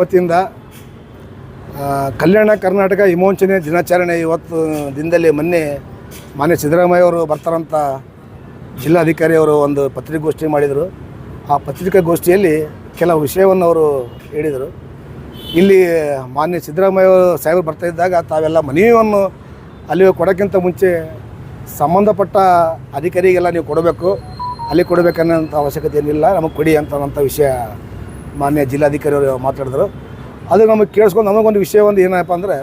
ವತಿಯಿಂದ ಕಲ್ಯಾಣ ಕರ್ನಾಟಕ ವಿಮೋಚನೆ ದಿನಾಚರಣೆ ಇವತ್ತು, ದಿನದಲ್ಲಿ ಮೊನ್ನೆ ಮಾನ್ಯ ಸಿದ್ದರಾಮಯ್ಯ ಅವರು ಬರ್ತಾರಂತ ಜಿಲ್ಲಾಧಿಕಾರಿಯವರು ಒಂದು ಪತ್ರಿಕಾಗೋಷ್ಠಿ ಮಾಡಿದರು. ಆ ಪತ್ರಿಕಾಗೋಷ್ಠಿಯಲ್ಲಿ ಕೆಲವು ವಿಷಯವನ್ನು ಅವರು ಹೇಳಿದರು. ಇಲ್ಲಿ ಮಾನ್ಯ ಸಿದ್ದರಾಮಯ್ಯ ಅವರು ಸಾಹೇಬರು ಬರ್ತಾ ಇದ್ದಾಗ ತಾವೆಲ್ಲ ಮನೆಯನ್ನು ಅಲ್ಲಿ ಕೊಡೋಕ್ಕಿಂತ ಮುಂಚೆ ಸಂಬಂಧಪಟ್ಟ ಅಧಿಕಾರಿಗೆಲ್ಲ ನೀವು ಕೊಡಬೇಕು. ಅಲ್ಲಿ ಕೊಡಬೇಕನ್ನೋಂಥ ಅವಶ್ಯಕತೆ ಏನಿಲ್ಲ. ನಮಗೆ ಕೊಡಿ ಅಂತ ವಿಷಯ ಮಾನ್ಯ ಜಿಲ್ಲಾಧಿಕಾರಿ ಅವರು ಮಾತಾಡಿದ್ರು. ಅದು ನಮಗೆ ಕೇಳಿಸ್ಕೊಂಡು ನಮಗೊಂದು ವಿಷಯ ಒಂದು ಏನಪ್ಪ ಅಂದರೆ,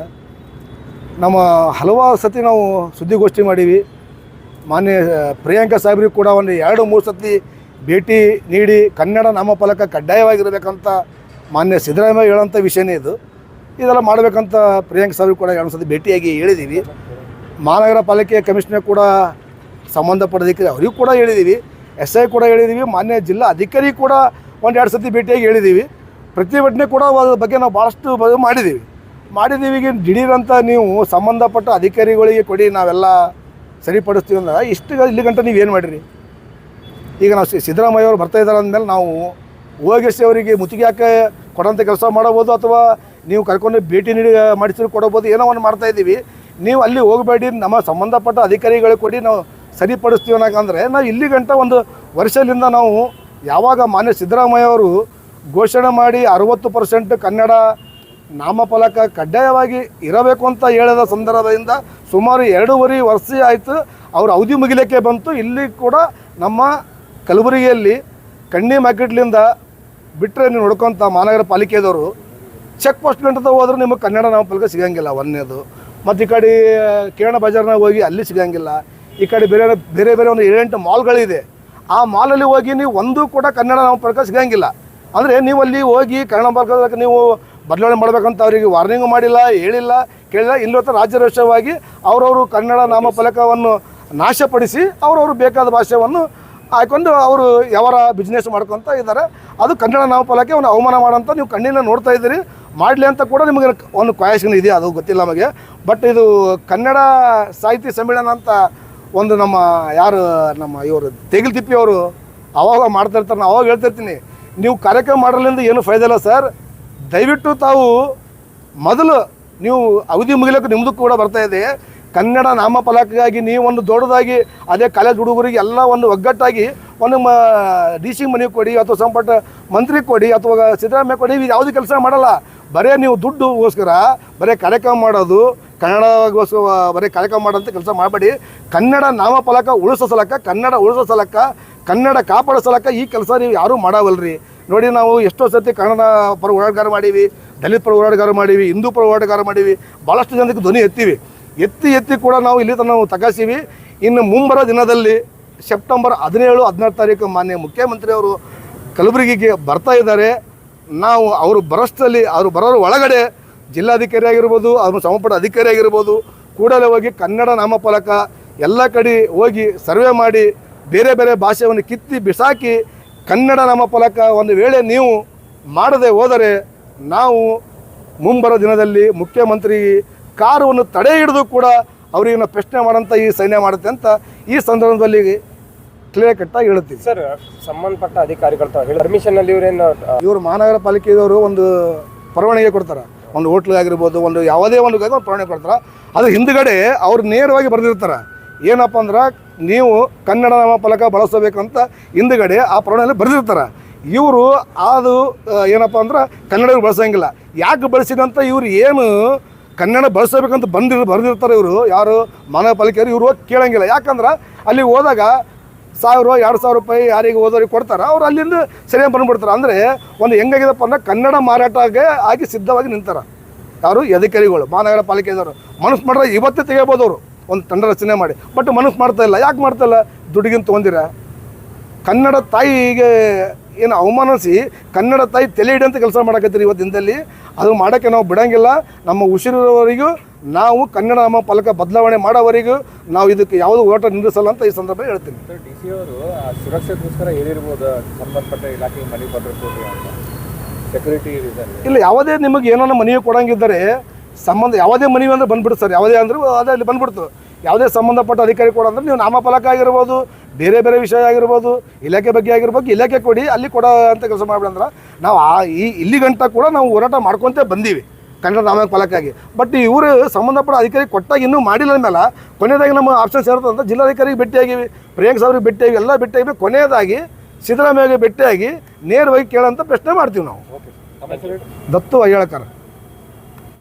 ನಮ್ಮ ಹಲವಾರು ಸತಿ ನಾವು ಸುದ್ದಿಗೋಷ್ಠಿ ಮಾಡೀವಿ. ಮಾನ್ಯ ಪ್ರಿಯಾಂಕಾ ಸಾಹೇಬ್ರಿಗೂ ಕೂಡ ಒಂದು ಎರಡು, ಮೂರು ಸತಿ ಭೇಟಿ ನೀಡಿ ಕನ್ನಡ ನಾಮಫಲಕ ಕಡ್ಡಾಯವಾಗಿರಬೇಕಂತ ಮಾನ್ಯ ಸಿದ್ದರಾಮಯ್ಯ ಹೇಳೋಂಥ ವಿಷಯನೇ ಇದು. ಇದೆಲ್ಲ ಮಾಡಬೇಕಂತ ಪ್ರಿಯಾಂಕಾ ಸಾಹೇಬ್ರಿಗೆ ಕೂಡ ಎರಡು ಸತಿ ಭೇಟಿಯಾಗಿ ಹೇಳಿದ್ದೀವಿ ಮಹಾನಗರ ಪಾಲಿಕೆ ಕಮಿಷನರ್ ಕೂಡ ಸಂಬಂಧಪಟ್ಟ ಅಧಿಕಾರಿ ಅವರಿಗೂ ಕೂಡ ಹೇಳಿದ್ದೀವಿ ಎಸ್ ಐ ಕೂಡ ಹೇಳಿದ್ದೀವಿ ಮಾನ್ಯ ಜಿಲ್ಲಾ ಅಧಿಕಾರಿ ಕೂಡ ಒಂದು ಎರಡು ಸತಿ ಭೇಟಿಯಾಗಿ ಹೇಳಿದ್ದೀವಿ. ಪ್ರತಿಭಟನೆ ಕೂಡ ಅದ್ರ ಬಗ್ಗೆ ನಾವು ಭಾಳಷ್ಟು ಮಾಡಿದ್ದೀವಿ. ಮಾಡಿದ್ದೀವಿ ಈಗ ದಿಢೀರಂತ ನೀವು ಸಂಬಂಧಪಟ್ಟ ಅಧಿಕಾರಿಗಳಿಗೆ ಕೊಡಿ, ನಾವೆಲ್ಲ ಸರಿಪಡಿಸ್ತೀವಿ ಅಂದ್ರೆ ಇಷ್ಟು ಇಲ್ಲಿ ಗಂಟ ನೀವು ಏನು ಮಾಡಿರಿ? ಈಗ ನಾವು ಸಿದ್ದರಾಮಯ್ಯ ಅವರು ಬರ್ತಾ ಇದ್ದಾರೆ ಅಂದಮೇಲೆ ನಾವು ಹೋಗಿಸಿ ಅವರಿಗೆ ಮುತ್ತಿಗೆ ಹಾಕಿ ಕೊಡೋಂಥ ಕೆಲಸ ಮಾಡಬೋದು ಅಥವಾ ನೀವು ಕರ್ಕೊಂಡು ಭೇಟಿ ನೀಡಿ ಮಾಡಿಸಿ ಕೊಡಬೋದು, ಏನೋ ಒಂದು ಮಾಡ್ತಾ ಇದ್ದೀವಿ. ನೀವು ಅಲ್ಲಿ ಹೋಗಬೇಡಿ, ನಮ್ಮ ಸಂಬಂಧಪಟ್ಟ ಅಧಿಕಾರಿಗಳಿಗೆ ಕೊಡಿ, ನಾವು ಸರಿಪಡಿಸ್ತೀವಿ ಅನ್ನೋಕಂದ್ರೆ ನಾವು ಇಲ್ಲಿ ಗಂಟ ಒಂದು ವರ್ಷದಿಂದ ನಾವು ಯಾವಾಗ ಮಾನ್ಯ ಸಿದ್ದರಾಮಯ್ಯ ಅವರು ಘೋಷಣೆ ಮಾಡಿ ಅರುವತ್ತು ಪರ್ಸೆಂಟ್ ಕನ್ನಡ ನಾಮಫಲಕ ಕಡ್ಡಾಯವಾಗಿ ಇರಬೇಕು ಅಂತ ಹೇಳಿದ ಸಂದರ್ಭದಿಂದ ಸುಮಾರು ಎರಡೂವರೆ ವರ್ಷ ಆಯಿತು ಅವ್ರ ಅವಧಿ ಮುಗಿಲಿಕ್ಕೆ ಬಂತು. ಇಲ್ಲಿ ಕೂಡ ನಮ್ಮ ಕಲಬುರಗಿಯಲ್ಲಿ ಕಣ್ಣಿ ಮಾರ್ಕೆಟ್ಲಿಂದ ಬಿಟ್ಟರೆ ನೀವು ನೋಡ್ಕೊಂತ ಮಹಾನಗರ ಪಾಲಿಕೆದವರು ಚೆಕ್ ಪೋಸ್ಟ್ ಗಂಟದ ಹೋದ್ರೆ ನಿಮಗೆ ಕನ್ನಡ ನಾಮಫಲಕ ಸಿಗಂಗಿಲ್ಲ ಒಂದನೇದು ಮತ್ತು ಈ ಕಡೆ ಕಿರಣ ಬಜಾರ್ನಾಗ ಹೋಗಿ ಅಲ್ಲಿ ಸಿಗಂಗಿಲ್ಲ. ಈ ಕಡೆ ಬೇರೆ ಬೇರೆ ಬೇರೆ ಒಂದು ಏಳೆಂಟು ಮಾಲ್ಗಳಿದೆ. ಆ ಮಾಲಲ್ಲಿ ಹೋಗಿ ನೀವು ಒಂದು ಕೂಡ ಕನ್ನಡ ನಾಮಫಲಕ ಸಿಗಂಗಿಲ್ಲ. ಅಂದರೆ ನೀವು ಅಲ್ಲಿ ಹೋಗಿ ಕನ್ನಡ ನಾಮಫಲಕ ನೀವು ಬದಲಾವಣೆ ಮಾಡಬೇಕಂತ ಅವರಿಗೆ ವಾರ್ನಿಂಗ್ ಮಾಡಿಲ್ಲ, ಹೇಳಿಲ್ಲ, ಕೇಳಿಲ್ಲ. ಇಲ್ಲೊತ್ತ ರಾಜ್ಯರೋಷವಾಗಿ ಅವರವರು ಕನ್ನಡ ನಾಮಫಲಕವನ್ನು ನಾಶಪಡಿಸಿ ಅವರವರು ಬೇಕಾದ ಭಾಷೆಯನ್ನು ಹಾಕೊಂಡು ಅವರು ಯಾವರ ಬಿಸ್ನೆಸ್ ಮಾಡ್ಕೊತ ಇದ್ದಾರೆ. ಅದು ಕನ್ನಡ ನಾಮಫಲಕ್ಕೆ ಒಂದು ಅವಮಾನ ಮಾಡೋಂಥ ನೀವು ಕಣ್ಣಿನ ನೋಡ್ತಾ ಇದ್ದೀರಿ. ಮಾಡಲಿ ಅಂತ ಕೂಡ ನಿಮಗೆ ಒಂದು ಕ್ವಾಯಶನ್ ಇದೆ ಅದು ಗೊತ್ತಿಲ್ಲ ನಮಗೆ. ಬಟ್ ಇದು ಕನ್ನಡ ಸಾಹಿತ್ಯ ಸಮ್ಮೇಳನ ಅಂತ ಒಂದು ನಮ್ಮ ಯಾರು ನಮ್ಮ ಇವರು ತೆಗಿಲ್ ತಿಪ್ಪಿ ಅವರು ಅವಾಗ ಮಾಡ್ತಾ ಇರ್ತಾರೆ ಅವಾಗ ಹೇಳ್ತಿರ್ತೀನಿ ನೀವು ಕಾರ್ಯಕ್ರಮ ಮಾಡೋದ್ರಿಂದ ಏನು ಫೈದ ಇಲ್ಲ ಸರ್. ದಯವಿಟ್ಟು ತಾವು ಮೊದಲು ನೀವು ಅವಧಿ ಮುಗಿಲಕ್ಕೆ ನಿಮ್ಮದು ಕೂಡ ಬರ್ತಾ ಇದೆ. ಕನ್ನಡ ನಾಮಫಲಕಗಾಗಿ ನೀವು ಒಂದು ದೊಡ್ಡದಾಗಿ, ಅದೇ ಕಾಲೇಜ್ ಹುಡುಗರಿಗೆ ಎಲ್ಲ ಒಂದು ಒಗ್ಗಟ್ಟಾಗಿ ಒಂದು ಮ ಡಿ ಸಿ ಮನೆಗೆ ಕೊಡಿ ಅಥವಾ ಸಂಪಟ ಮಂತ್ರಿ ಕೊಡಿ ಅಥವಾ ಸಿದ್ದರಾಮಯ್ಯ ಕೊಡಿ ಇದು ಯಾವುದೇ ಕೆಲಸ ಮಾಡಲ್ಲ. ಬರೇ ನೀವು ದುಡ್ಡುಗೋಸ್ಕರ ಬರೀ ಕಾರ್ಯಕ್ರಮ ಮಾಡೋದು, ಕನ್ನಡಗೋಸ್ಕರ ಬರೀ ಕಾರ್ಯಕ್ರಮ ಮಾಡೋಂಥ ಕೆಲಸ ಮಾಡಬೇಡಿ. ಕನ್ನಡ ನಾಮಫಲಕ ಉಳಿಸೋ ಸಲಕ ಕನ್ನಡ ಉಳಿಸೋ ಸಲಕ ಕನ್ನಡ ಕಾಪಾಡೋ ಈ ಕೆಲಸ ನೀವು ಯಾರೂ ಮಾಡವಲ್ರಿ. ನೋಡಿ ನಾವು ಎಷ್ಟೋ ಸರ್ತಿ ಕನ್ನಡ ಪರ ಹೋರಾಟಗಾರ ಮಾಡೀವಿ, ದಲಿತ ಪರ ಹೋರಾಟಗಾರ ಮಾಡೀವಿ, ಹಿಂದೂ ಪರ ಹೋರಾಟಗಾರ ಮಾಡೀವಿ ಭಾಳಷ್ಟು ಜನಕ್ಕೆ ಧ್ವನಿ ಎತ್ತೀವಿ. ಎತ್ತಿ ಎತ್ತಿ ಕೂಡ ನಾವು ಇಲ್ಲಿ ನಾವು ತಗಸೀವಿ ಇನ್ನು ಮುಂಬರೋ ದಿನದಲ್ಲಿ ಸೆಪ್ಟೆಂಬರ್ ಹದಿನೇಳು, ಹದಿನಾರು ತಾರೀಕು ಮಾನ್ಯ ಮುಖ್ಯಮಂತ್ರಿ ಅವರು ಕಲಬುರಗಿಗೆ ಬರ್ತಾ ಇದ್ದಾರೆ. ನಾವು ಅವರು ಬರೋಷ್ಟರಲ್ಲಿ ಅವರು ಬರೋರು ಒಳಗಡೆ ಜಿಲ್ಲಾಧಿಕಾರಿ ಆಗಿರ್ಬೋದು ಅವ್ರ ಸಂಬಂಧಪಟ್ಟ ಅಧಿಕಾರಿ ಆಗಿರ್ಬೋದು ಕೂಡಲೇ ಹೋಗಿ ಕನ್ನಡ ನಾಮಫಲಕ ಎಲ್ಲ ಕಡೆ ಹೋಗಿ ಸರ್ವೆ ಮಾಡಿ ಬೇರೆ ಬೇರೆ ಭಾಷೆಯನ್ನು ಕಿತ್ತಿ ಬಿಸಾಕಿ ಕನ್ನಡ ನಾಮಫಲಕ ಒಂದು ವೇಳೆ ನೀವು ಮಾಡದೆ ಹೋದರೆ ನಾವು ಮುಂಬರೋ ದಿನದಲ್ಲಿ ಮುಖ್ಯಮಂತ್ರಿ ಕಾರವನ್ನು ತಡೆ ಹಿಡಿದು ಕೂಡ ಅವರಿಗೆ ಪ್ರಶ್ನೆ ಮಾಡೋಂಥ ಈ ಸೈನ್ಯ ಮಾಡುತ್ತೆ ಅಂತ ಈ ಸಂದರ್ಭದಲ್ಲಿ ಕ್ಲಿಯರ್ ಕಟ್ಟಾಗಿ ಹೇಳ್ತೀವಿ ಸರ್ ಸಂಬಂಧಪಟ್ಟ ಅಧಿಕಾರಿಗಳು ಪರ್ಮಿಷನ್ ಅಲ್ಲಿ ಇವ್ರೇನು ಇವರು ಮಹಾನಗರ ಪಾಲಿಕೆಯವರು ಒಂದು ಪರವಾನಗಿ ಕೊಡ್ತಾರೆ. ಒಂದು ಹೋಟ್ಲ್ ಆಗಿರ್ಬೋದು ಒಂದು ಯಾವುದೇ ಒಂದು ಒಂದು ಪರವಾನಗಿ ಕೊಡ್ತಾರೆ. ಅದು ಹಿಂದ್ಗಡೆ ಅವ್ರು ನೇರವಾಗಿ ಬರೆದಿರ್ತಾರೆ. ಏನಪ್ಪ ಅಂದ್ರೆ ನೀವು ಕನ್ನಡ ನಾಮಫಲಕ ಬಳಸಬೇಕಂತ ಹಿಂದ್ಗಡೆ ಆ ಪ್ರಾಣಿಯಲ್ಲಿ ಬರೆದಿರ್ತಾರೆ. ಇವರು ಅದು ಏನಪ್ಪ ಅಂದ್ರೆ ಕನ್ನಡ ಬಳಸಂಗಿಲ್ಲ. ಯಾಕೆ ಬಳಸಿದಂತ ಇವರು ಏನು ಕನ್ನಡ ಬಳಸಬೇಕಂತ ಬಂದಿರ್, ಬರೆದಿರ್ತಾರೆ ಇವರು. ಯಾರು? ಮಾನವ ಪಾಲಿಕೆಯವರು ಇವರು ಹೋಗಿ ಕೇಳಂಗಿಲ್ಲ. ಯಾಕಂದ್ರೆ ಅಲ್ಲಿ ಹೋದಾಗ ಸಾವಿರ, ಎರಡು ಸಾವಿರ ರೂಪಾಯಿ ಯಾರಿಗೆ ಓದೋರಿಗೆ ಕೊಡ್ತಾರೆ. ಅವ್ರು ಅಲ್ಲಿಂದ ಸರಿಯಾಗಿ ಬಂದುಬಿಡ್ತಾರೆ. ಅಂದರೆ ಒಂದು ಹೆಂಗಾಗಿದಪ್ಪ ಅಂದ್ರೆ ಕನ್ನಡ ಮಾರಾಟಗೆ ಆಗಿ ಸಿದ್ಧವಾಗಿ ನಿಂತಾರೆ. ಯಾರು? ಅಧಿಕಾರಿಗಳು ಮಹಾನಗರ ಪಾಲಿಕೆದವರು ಮನಸ್ಸು ಮಾಡಿದ್ರೆ ಇವತ್ತೇ ತೆಗಿಬೋದು ಅವರು. ಒಂದು ತಂಡ ರಚನೆ ಮಾಡಿ. ಬಟ್ ಮನಸ್ಸು ಮಾಡ್ತಾ ಇಲ್ಲ. ಯಾಕೆ ಮಾಡ್ತಾ ಇಲ್ಲ? ದುಡ್ಡಿಗಿಂತ ತೊಗೊಂದಿರ ಕನ್ನಡ ತಾಯಿಗೆ ಏನು ಅವಮಾನಿಸಿ ಕನ್ನಡ ತಾಯಿ ತಲೆ ಹಿಡಿಯಂತ ಕೆಲಸ ಮಾಡಕತ್ತೀರಿ ಇವತ್ತು ದಿನದಲ್ಲಿ ಅದು ಮಾಡೋಕ್ಕೆ ನಾವು ಬಿಡೋಂಗಿಲ್ಲ. ನಮ್ಮ ಉಸಿರಿರೋವರೆಗೂ ನಾವು ಕನ್ನಡ ನಮ್ಮ ಫಲಕ ಬದಲಾವಣೆ ಮಾಡೋವರೆಗೂ ನಾವು ಇದಕ್ಕೆ ಯಾವುದು ಓಟ ನಿಲ್ಲಿಸಲ್ಲ ಅಂತ ಈ ಸಂದರ್ಭ ಹೇಳ್ತೀನಿ. ಸರ್ ಡಿ ಸಿ ಅವರು ಸುರಕ್ಷತೆಗೋಸ್ಕರ ಹೇಳಿರ್ಬೋದು ಸಂಬಂಧಪಟ್ಟ ಇಲಾಖೆ ಮನೆ ಅಂತ. ಸೆಕ್ಯೂರಿಟಿ ರೀಸನ್ ಇಲ್ಲ ಯಾವುದೇ ನಿಮಗೆ ಏನೋ ಮನೆಗೆ ಕೊಡಂಗಿದ್ದರೆ ಸಂಬಂಧ ಯಾವುದೇ ಮನೆ ಅಂದ್ರೆ ಬಂದ್ಬಿಡ್ತು ಸರ್. ಯಾವುದೇ ಅಂದ್ರೆ ಅದೇ ಅಲ್ಲಿ ಬಂದ್ಬಿಡ್ತು. ಯಾವುದೇ ಸಂಬಂಧಪಟ್ಟ ಅಧಿಕಾರಿ ಕೊಡೋ ಅಂದ್ರೆ ನೀವು ನಾಮಫಲಕ ಆಗಿರ್ಬೋದು ಬೇರೆ ಬೇರೆ ವಿಷಯ ಆಗಿರ್ಬೋದು ಇಲಾಖೆ ಬಗ್ಗೆ ಆಗಿರ್ಬೋದು ಇಲಾಖೆ ಕೊಡಿ ಅಲ್ಲಿ ಕೊಡ ಅಂತ ಕೆಲಸ ಮಾಡ್ಬಿಡಂದ್ರೆ ನಾವು ಆ ಈ ಇಲ್ಲಿ ಗಂಟ ಕೂಡ ನಾವು ಹೋರಾಟ ಮಾಡ್ಕೊತೇ ಬಂದೀವಿ ಕನ್ನಡ ನಾಮ ಫಲಕ್ಕಾಗಿ ಬಟ್ ಇವರು ಸಂಬಂಧಪಟ್ಟ ಅಧಿಕಾರಿ ಕೊಟ್ಟಾಗ ಇನ್ನೂ ಮಾಡಿಲ್ಲ ಮೇಲೆ ಕೊನೆಯದಾಗಿ ನಮ್ಮ ಆಪ್ಷನ್ಸ್ ಇರುತ್ತೆ ಅಂತ ಜಿಲ್ಲಾಧಿಕಾರಿಗೆ ಭೇಟಿಯಾಗಿವಿ ಪ್ರಿಯಾಂಕ್ ಸಾವ್ರಿಗೆ ಭೇಟಿಯಾಗಿ ಎಲ್ಲ ಭೇಟಿಯಾಗಿ ಕೊನೆಯದಾಗಿ ಸಿದ್ದರಾಮಯ್ಯಗೆ ಭೇಟಿಯಾಗಿ ನೇರವಾಗಿ ಕೇಳೋಂಥ ಪ್ರಶ್ನೆ ಮಾಡ್ತೀವಿ ನಾವು. ದತ್ತು ಅಯ್ಯಳಕರ್.